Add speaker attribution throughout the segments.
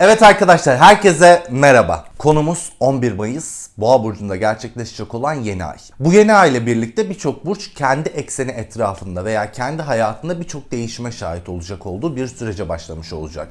Speaker 1: Evet arkadaşlar herkese merhaba. Konumuz 11 Mayıs Boğa burcunda gerçekleşecek olan yeni ay. Bu yeni ay ile birlikte birçok burç kendi ekseni etrafında veya kendi hayatında birçok değişime şahit olacak olduğu bir sürece başlamış olacak.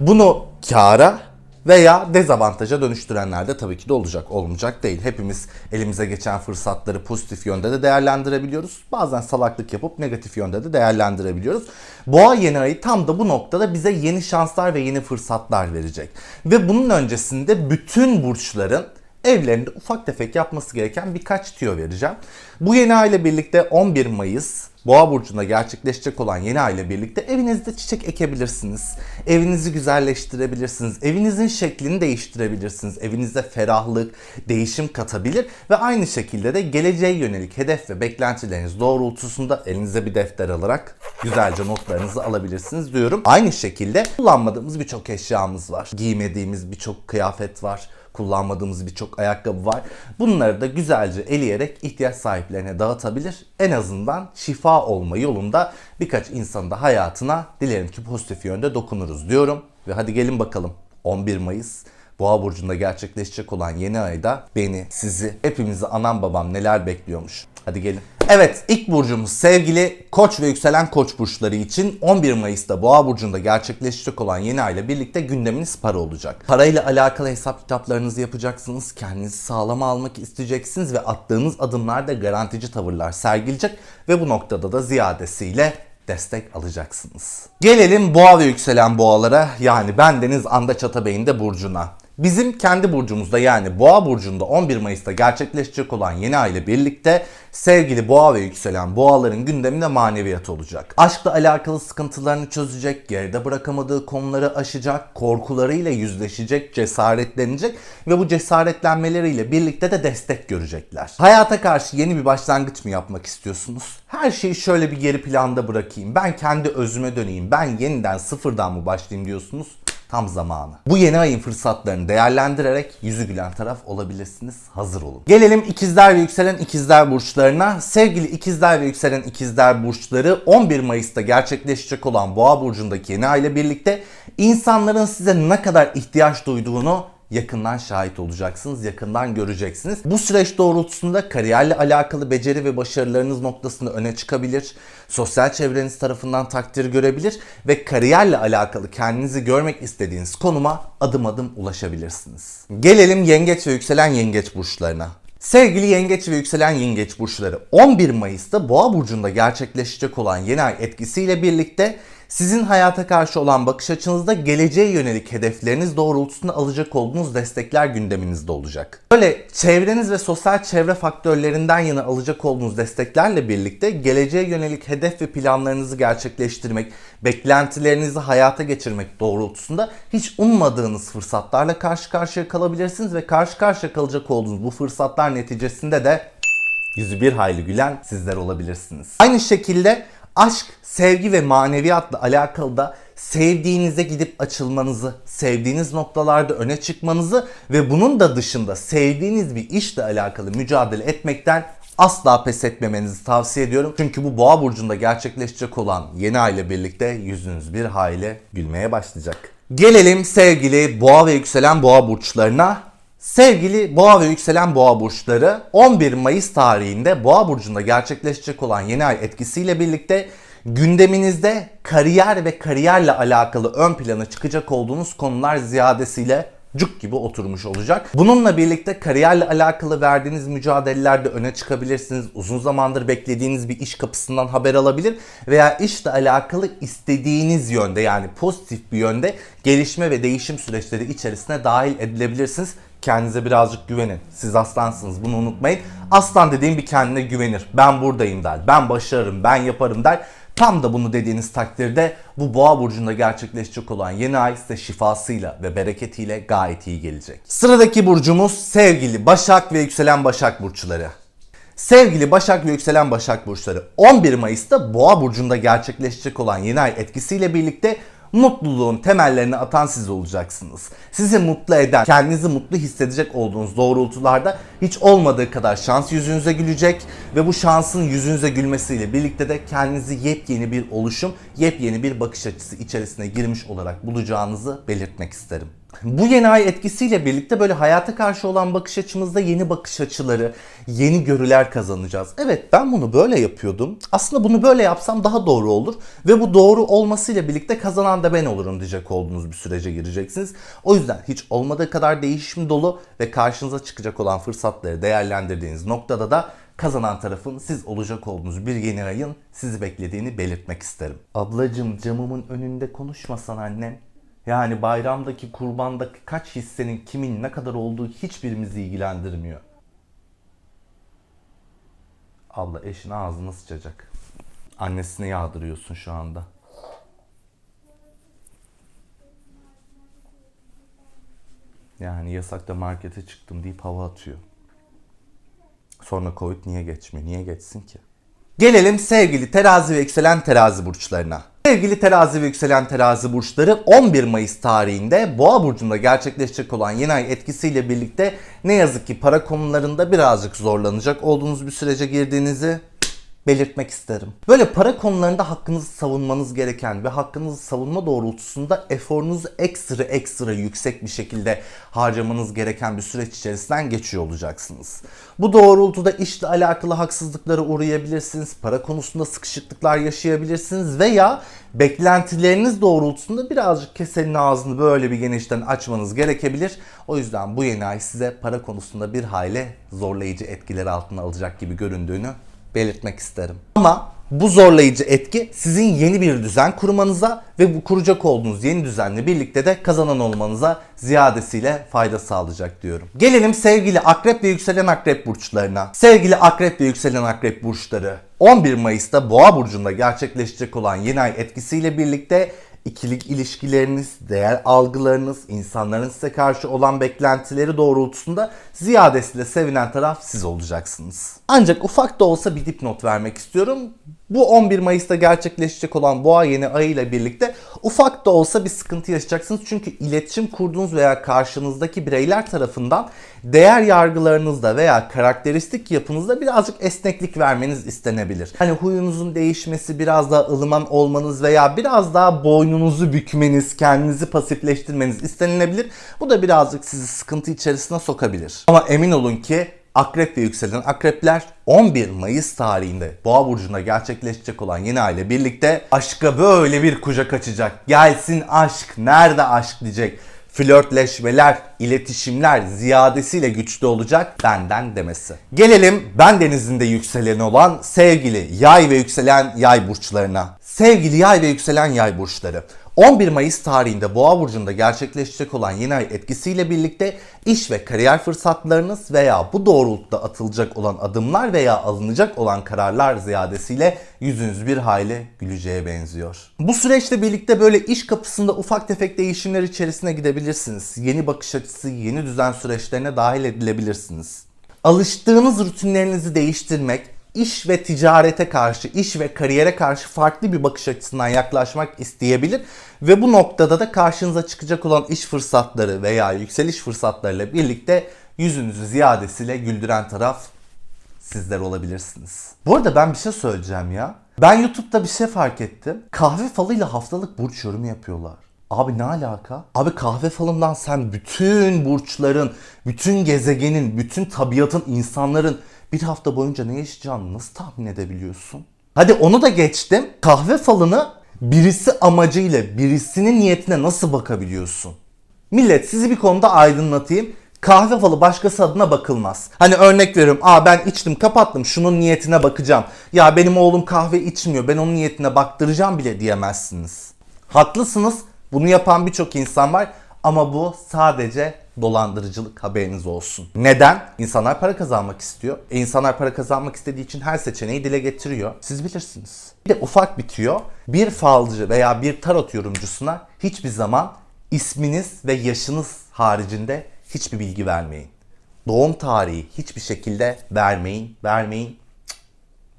Speaker 1: Bunu kâra veya dezavantaja dönüştürenler de tabii ki de olacak. Olmayacak değil. Hepimiz elimize geçen fırsatları pozitif yönde de değerlendirebiliyoruz. Bazen salaklık yapıp negatif yönde de değerlendirebiliyoruz. Boğa yeni ayı tam da bu noktada bize yeni şanslar ve yeni fırsatlar verecek. Ve bunun öncesinde bütün burçların evlerinde ufak tefek yapması gereken birkaç tüyo vereceğim. Bu yeni ay ile birlikte 11 Mayıs Boğa burcunda gerçekleşecek olan yeni ay ile birlikte evinizde çiçek ekebilirsiniz. Evinizi güzelleştirebilirsiniz. Evinizin şeklini değiştirebilirsiniz. Evinize ferahlık, değişim katabilir ve aynı şekilde de geleceğe yönelik hedef ve beklentileriniz doğrultusunda elinize bir defter alarak güzelce notlarınızı alabilirsiniz diyorum. Aynı şekilde kullanmadığımız birçok eşyamız var. Giymediğimiz birçok kıyafet var kullanmadığımız birçok ayakkabı var. Bunları da güzelce eleyerek ihtiyaç sahiplerine dağıtabilir. En azından şifa olma yolunda birkaç insanın da hayatına dilerim ki pozitif yönde dokunuruz diyorum. Ve hadi gelin bakalım 11 Mayıs Boğa burcunda gerçekleşecek olan yeni ayda beni, sizi, hepimizi anam babam neler bekliyormuş. Hadi gelin. Evet ilk burcumuz sevgili koç ve yükselen koç burçları için 11 Mayıs'ta boğa burcunda gerçekleşecek olan yeni ayla birlikte gündeminiz para olacak. Parayla alakalı hesap kitaplarınızı yapacaksınız, kendinizi sağlama almak isteyeceksiniz ve attığınız adımlarda garantici tavırlar sergilecek ve bu noktada da ziyadesiyle destek alacaksınız. Gelelim boğa ve yükselen boğalara yani bendeniz Andaç Atabey'in de burcuna. Bizim kendi burcumuzda yani boğa burcunda 11 Mayıs'ta gerçekleşecek olan yeni ay ile birlikte sevgili boğa ve yükselen boğaların gündeminde maneviyat olacak. Aşkla alakalı sıkıntılarını çözecek, geride bırakamadığı konuları aşacak, korkularıyla yüzleşecek, cesaretlenecek ve bu cesaretlenmeleriyle birlikte de destek görecekler. Hayata karşı yeni bir başlangıç mı yapmak istiyorsunuz? Her şeyi şöyle bir geri planda bırakayım. Ben kendi özüme döneyim. Ben yeniden sıfırdan mı başlayayım diyorsunuz? Tam zamanı. Bu yeni ayın fırsatlarını değerlendirerek yüzü gülen taraf olabilirsiniz. Hazır olun. Gelelim ikizler ve yükselen ikizler burçlarına. Sevgili ikizler ve yükselen ikizler burçları 11 Mayıs'ta gerçekleşecek olan Boğa burcundaki yeni ay ile birlikte insanların size ne kadar ihtiyaç duyduğunu yakından şahit olacaksınız, yakından göreceksiniz. Bu süreç doğrultusunda kariyerle alakalı beceri ve başarılarınız noktasında öne çıkabilir. Sosyal çevreniz tarafından takdir görebilir ve kariyerle alakalı kendinizi görmek istediğiniz konuma adım adım ulaşabilirsiniz. Gelelim yengeç ve yükselen yengeç burçlarına. Sevgili yengeç ve yükselen yengeç burçları 11 Mayıs'ta Boğa burcunda gerçekleşecek olan yeni ay etkisiyle birlikte sizin hayata karşı olan bakış açınızda geleceğe yönelik hedefleriniz doğrultusunda alacak olduğunuz destekler gündeminizde olacak. Böyle çevreniz ve sosyal çevre faktörlerinden yana alacak olduğunuz desteklerle birlikte geleceğe yönelik hedef ve planlarınızı gerçekleştirmek, beklentilerinizi hayata geçirmek doğrultusunda hiç ummadığınız fırsatlarla karşı karşıya kalabilirsiniz ve karşı karşıya kalacak olduğunuz bu fırsatlar neticesinde de yüzü bir hayli gülen sizler olabilirsiniz. Aynı şekilde aşk, sevgi ve maneviyatla alakalı da sevdiğinize gidip açılmanızı, sevdiğiniz noktalarda öne çıkmanızı ve bunun da dışında sevdiğiniz bir işle alakalı mücadele etmekten asla pes etmemenizi tavsiye ediyorum. Çünkü bu boğa burcunda gerçekleşecek olan yeni ay ile birlikte yüzünüz bir hayli gülmeye başlayacak. Gelelim sevgili boğa ve yükselen boğa burçlarına. Sevgili boğa ve yükselen boğa burçları 11 Mayıs tarihinde boğa burcunda gerçekleşecek olan yeni ay etkisiyle birlikte gündeminizde kariyer ve kariyerle alakalı ön plana çıkacak olduğunuz konular ziyadesiyle cuk gibi oturmuş olacak. Bununla birlikte kariyerle alakalı verdiğiniz mücadelelerde öne çıkabilirsiniz. Uzun zamandır beklediğiniz bir iş kapısından haber alabilir veya işle alakalı istediğiniz yönde yani pozitif bir yönde gelişme ve değişim süreçleri içerisine dahil edilebilirsiniz. Kendinize birazcık güvenin. Siz aslansınız bunu unutmayın. Aslan dediğim bir kendine güvenir. Ben buradayım der. Ben başarırım, ben yaparım der. Tam da bunu dediğiniz takdirde bu boğa burcunda gerçekleşecek olan yeni ay size şifasıyla ve bereketiyle gayet iyi gelecek. Sıradaki burcumuz sevgili Başak ve yükselen Başak burçları. Sevgili Başak ve yükselen Başak burçları 11 Mayıs'ta Boğa burcunda gerçekleşecek olan yeni ay etkisiyle birlikte mutluluğun temellerini atan siz olacaksınız. Sizi mutlu eden, kendinizi mutlu hissedecek olduğunuz doğrultularda hiç olmadığı kadar şans yüzünüze gülecek ve bu şansın yüzünüze gülmesiyle birlikte de kendinizi yepyeni bir oluşum, yepyeni bir bakış açısı içerisine girmiş olarak bulacağınızı belirtmek isterim. Bu yeni ay etkisiyle birlikte böyle hayata karşı olan bakış açımızda yeni bakış açıları, yeni görüler kazanacağız. Evet ben bunu böyle yapıyordum. Aslında bunu böyle yapsam daha doğru olur. Ve bu doğru olmasıyla birlikte kazanan da ben olurum diyecek olduğunuz bir sürece gireceksiniz. O yüzden hiç olmadığı kadar değişim dolu ve karşınıza çıkacak olan fırsatları değerlendirdiğiniz noktada da kazanan tarafın siz olacak olduğunuz bir yeni ayın sizi beklediğini belirtmek isterim. Ablacım camımın önünde konuşmasan annem. Yani bayramdaki kurbandaki kaç hissenin kimin ne kadar olduğu hiçbirimizi ilgilendirmiyor. Abla eşin ağzını sıçacak. Annesine yağdırıyorsun şu anda. Yani yasakta markete çıktım deyip hava atıyor. Sonra Covid niye geçmiyor? Niye geçsin ki? Gelelim sevgili terazi ve yükselen terazi burçlarına. Sevgili terazi ve yükselen terazi burçları 11 Mayıs tarihinde Boğa burcunda gerçekleşecek olan yeni ay etkisiyle birlikte ne yazık ki para konularında birazcık zorlanacak olduğunuz bir sürece girdiğinizi belirtmek isterim. Böyle para konularında hakkınızı savunmanız gereken ve hakkınızı savunma doğrultusunda eforunuzu ekstra ekstra yüksek bir şekilde harcamanız gereken bir süreç içerisinden geçiyor olacaksınız. Bu doğrultuda işle alakalı haksızlıklara uğrayabilirsiniz, para konusunda sıkışıklıklar yaşayabilirsiniz veya beklentileriniz doğrultusunda birazcık kesenin ağzını böyle bir genişten açmanız gerekebilir. O yüzden bu yeni ay size para konusunda bir hayli zorlayıcı etkiler altına alacak gibi göründüğünü belirtmek isterim. Ama bu zorlayıcı etki sizin yeni bir düzen kurmanıza ve bu kuracak olduğunuz yeni düzenle birlikte de kazanan olmanıza ziyadesiyle fayda sağlayacak diyorum. Gelelim sevgili akrep ve yükselen akrep burçlarına. Sevgili akrep ve yükselen akrep burçları 11 Mayıs'ta Boğa burcunda gerçekleşecek olan yeni ay etkisiyle birlikte ikilik ilişkileriniz, değer algılarınız, insanların size karşı olan beklentileri doğrultusunda ziyadesiyle sevinen taraf siz olacaksınız. Ancak ufak da olsa bir dipnot vermek istiyorum. Bu 11 Mayıs'ta gerçekleşecek olan boğa yeni ayı ile birlikte ufak da olsa bir sıkıntı yaşayacaksınız. Çünkü iletişim kurduğunuz veya karşınızdaki bireyler tarafından değer yargılarınızda veya karakteristik yapınızda birazcık esneklik vermeniz istenebilir. Hani huyunuzun değişmesi, biraz daha ılıman olmanız veya biraz daha boynunuzu bükmeniz, kendinizi pasifleştirmeniz istenilebilir. Bu da birazcık sizi sıkıntı içerisine sokabilir. Ama emin olun ki Akrep ve yükselen akrepler 11 Mayıs tarihinde Boğa burcunda gerçekleşecek olan yeni ay ile birlikte aşka böyle bir kucak açacak. Gelsin aşk, nerede aşk diyecek. Flörtleşmeler, iletişimler ziyadesiyle güçlü olacak benden demesi. Gelelim ben denizinde yükseleni olan sevgili yay ve yükselen yay burçlarına. Sevgili yay ve yükselen yay burçları. 11 Mayıs tarihinde Boğa burcunda gerçekleşecek olan yeni ay etkisiyle birlikte iş ve kariyer fırsatlarınız veya bu doğrultuda atılacak olan adımlar veya alınacak olan kararlar ziyadesiyle yüzünüz bir hayli güleceğe benziyor. Bu süreçle birlikte böyle iş kapısında ufak tefek değişimler içerisine gidebilirsiniz. Yeni bakış açısı, yeni düzen süreçlerine dahil edilebilirsiniz. Alıştığınız rutinlerinizi değiştirmek, iş ve ticarete karşı, iş ve kariyere karşı farklı bir bakış açısından yaklaşmak isteyebilir ve bu noktada da karşınıza çıkacak olan iş fırsatları veya yükseliş fırsatlarıyla birlikte yüzünüzü ziyadesiyle güldüren taraf sizler olabilirsiniz. Bu arada ben bir şey söyleyeceğim ya. Ben YouTube'da bir şey fark ettim. Kahve falıyla haftalık burç yorumu yapıyorlar. Abi ne alaka? Abi kahve falından sen bütün burçların, bütün gezegenin, bütün tabiatın, insanların bir hafta boyunca ne yaşayacağını nasıl tahmin edebiliyorsun? Hadi onu da geçtim. Kahve falını birisi amacıyla, birisinin niyetine nasıl bakabiliyorsun? Millet sizi bir konuda aydınlatayım. Kahve falı başkası adına bakılmaz. Hani örnek veriyorum. Aa ben içtim kapattım şunun niyetine bakacağım. Ya benim oğlum kahve içmiyor ben onun niyetine baktıracağım bile diyemezsiniz. Haklısınız. Bunu yapan birçok insan var. Ama bu sadece dolandırıcılık haberiniz olsun. Neden? İnsanlar para kazanmak istiyor. E insanlar para kazanmak istediği için her seçeneği dile getiriyor. Siz bilirsiniz. Bir de ufak bitiyor. Bir falcı veya bir tarot yorumcusuna hiçbir zaman isminiz ve yaşınız haricinde hiçbir bilgi vermeyin. Doğum tarihi hiçbir şekilde vermeyin, vermeyin,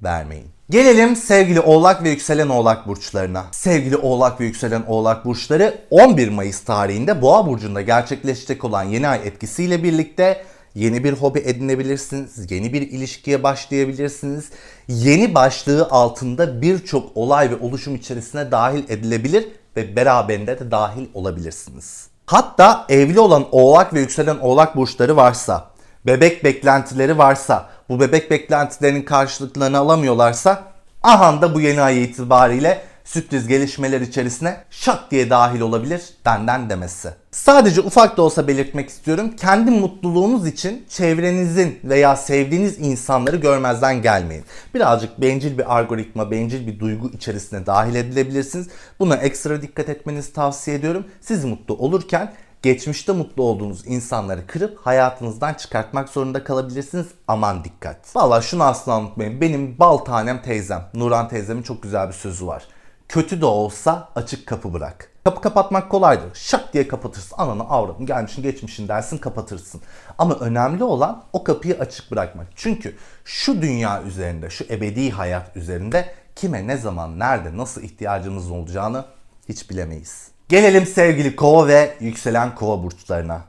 Speaker 1: vermeyin. Gelelim sevgili Oğlak ve yükselen Oğlak burçlarına. Sevgili Oğlak ve yükselen Oğlak burçları 11 Mayıs tarihinde Boğa burcunda gerçekleşecek olan yeni ay etkisiyle birlikte yeni bir hobi edinebilirsiniz, yeni bir ilişkiye başlayabilirsiniz. Yeni başlığı altında birçok olay ve oluşum içerisine dahil edilebilir ve beraberinde de dahil olabilirsiniz. Hatta evli olan oğlak ve yükselen oğlak burçları varsa, bebek beklentileri varsa, bu bebek beklentilerinin karşılıklarını alamıyorlarsa, aha da bu yeni ay itibariyle sürpriz gelişmeler içerisine şak diye dahil olabilir benden demesi. Sadece ufak da olsa belirtmek istiyorum. Kendi mutluluğunuz için çevrenizin veya sevdiğiniz insanları görmezden gelmeyin. Birazcık bencil bir algoritma, bencil bir duygu içerisine dahil edilebilirsiniz. Buna ekstra dikkat etmenizi tavsiye ediyorum. Siz mutlu olurken geçmişte mutlu olduğunuz insanları kırıp hayatınızdan çıkartmak zorunda kalabilirsiniz. Aman dikkat. Valla şunu asla unutmayın. Benim bal tanem teyzem, Nuran teyzemin çok güzel bir sözü var. Kötü de olsa açık kapı bırak. Kapı kapatmak kolaydır. Şak diye kapatırsın. Ananı avradın gelmişin geçmişin dersin kapatırsın. Ama önemli olan o kapıyı açık bırakmak. Çünkü şu dünya üzerinde, şu ebedi hayat üzerinde kime ne zaman, nerede, nasıl ihtiyacımız olacağını hiç bilemeyiz. Gelelim sevgili kova ve yükselen kova burçlarına.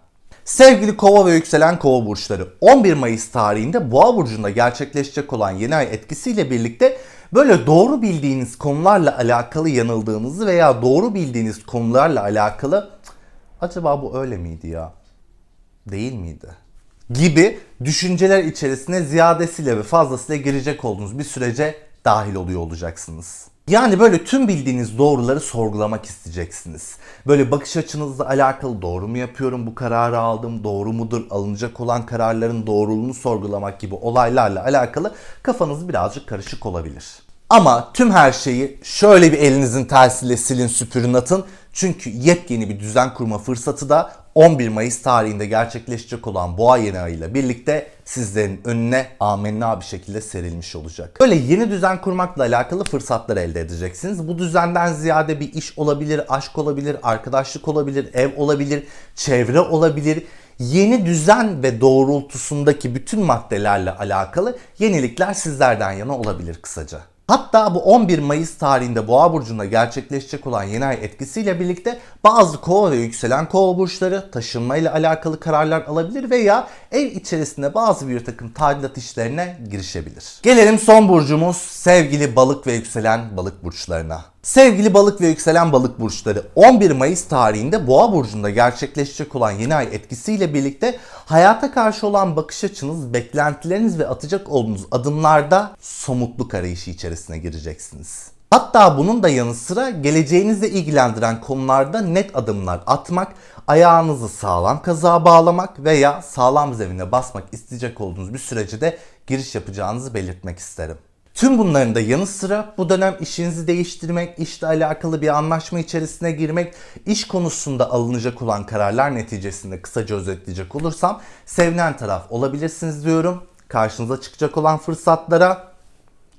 Speaker 1: Sevgili kova ve yükselen kova burçları 11 Mayıs tarihinde boğa burcunda gerçekleşecek olan yeni ay etkisiyle birlikte böyle doğru bildiğiniz konularla alakalı yanıldığınızı veya doğru bildiğiniz konularla alakalı "Cık, acaba bu öyle miydi ya? Değil miydi? Gibi düşünceler içerisine ziyadesiyle ve fazlasıyla girecek olduğunuz bir sürece dahil oluyor olacaksınız. Yani böyle tüm bildiğiniz doğruları sorgulamak isteyeceksiniz. Böyle bakış açınızla alakalı doğru mu yapıyorum, bu kararı aldım, doğru mudur, alınacak olan kararların doğruluğunu sorgulamak gibi olaylarla alakalı kafanız birazcık karışık olabilir. Ama tüm her şeyi şöyle bir elinizin tersiyle silin süpürün atın. Çünkü yepyeni bir düzen kurma fırsatı da 11 Mayıs tarihinde gerçekleşecek olan boğa yeni ayıyla birlikte sizlerin önüne amenna bir şekilde serilmiş olacak. Böyle yeni düzen kurmakla alakalı fırsatlar elde edeceksiniz. Bu düzenden ziyade bir iş olabilir, aşk olabilir, arkadaşlık olabilir, ev olabilir, çevre olabilir. Yeni düzen ve doğrultusundaki bütün maddelerle alakalı yenilikler sizlerden yana olabilir kısaca. Hatta bu 11 Mayıs tarihinde Boğa burcunda gerçekleşecek olan yeni ay etkisiyle birlikte bazı kova ve yükselen kova burçları taşınma ile alakalı kararlar alabilir veya ev içerisinde bazı bir takım tadilat işlerine girişebilir. Gelelim son burcumuz sevgili balık ve yükselen balık burçlarına. Sevgili balık ve yükselen balık burçları 11 Mayıs tarihinde Boğa burcunda gerçekleşecek olan yeni ay etkisiyle birlikte hayata karşı olan bakış açınız, beklentileriniz ve atacak olduğunuz adımlarda somutluk arayışı içerisine gireceksiniz. Hatta bunun da yanı sıra geleceğinizle ilgilendiren konularda net adımlar atmak, ayağınızı sağlam kazığa bağlamak veya sağlam zemine basmak isteyecek olduğunuz bir sürece de giriş yapacağınızı belirtmek isterim. Tüm bunların da yanı sıra bu dönem işinizi değiştirmek, işle alakalı bir anlaşma içerisine girmek, iş konusunda alınacak olan kararlar neticesinde kısaca özetleyecek olursam sevilen taraf olabilirsiniz diyorum. Karşınıza çıkacak olan fırsatlara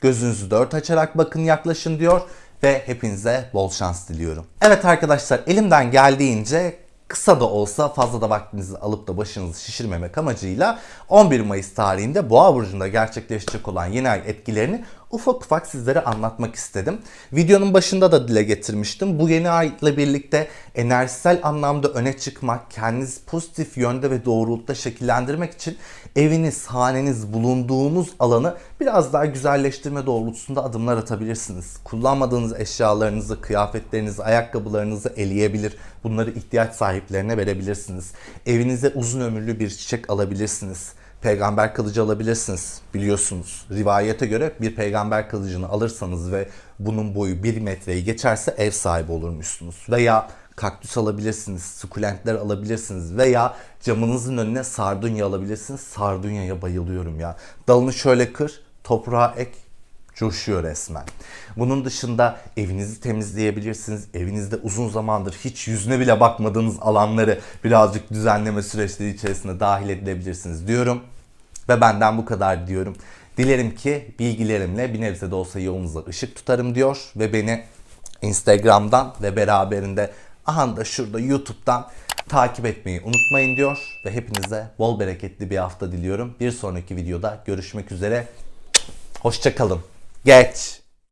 Speaker 1: gözünüzü dört açarak bakın yaklaşın diyor ve hepinize bol şans diliyorum. Evet arkadaşlar elimden geldiğince kısa da olsa fazla da vaktinizi alıp da başınızı şişirmemek amacıyla 11 Mayıs tarihinde Boğa burcunda gerçekleşecek olan yeni ay etkilerini ufak ufak sizlere anlatmak istedim. Videonun başında da dile getirmiştim. Bu yeni ayla birlikte enerjisel anlamda öne çıkmak, kendinizi pozitif yönde ve doğrultuda şekillendirmek için eviniz, haneniz, bulunduğunuz alanı biraz daha güzelleştirme doğrultusunda adımlar atabilirsiniz. Kullanmadığınız eşyalarınızı, kıyafetlerinizi, ayakkabılarınızı eleyebilir. Bunları ihtiyaç sahiplerine verebilirsiniz. Evinize uzun ömürlü bir çiçek alabilirsiniz peygamber kılıcı alabilirsiniz. Biliyorsunuz rivayete göre bir peygamber kılıcını alırsanız ve bunun boyu 1 metreyi geçerse ev sahibi olurmuşsunuz. Veya kaktüs alabilirsiniz, sukulentler alabilirsiniz veya camınızın önüne sardunya alabilirsiniz. Sardunyaya bayılıyorum ya. Dalını şöyle kır, toprağa ek, coşuyor resmen. Bunun dışında evinizi temizleyebilirsiniz. Evinizde uzun zamandır hiç yüzüne bile bakmadığınız alanları birazcık düzenleme süreçleri içerisinde dahil edilebilirsiniz diyorum. Ve benden bu kadar diyorum. Dilerim ki bilgilerimle bir nebze de olsa yolunuza ışık tutarım diyor ve beni Instagram'dan ve beraberinde aha da şurada YouTube'dan takip etmeyi unutmayın diyor ve hepinize bol bereketli bir hafta diliyorum. Bir sonraki videoda görüşmek üzere. Hoşçakalın. Geç.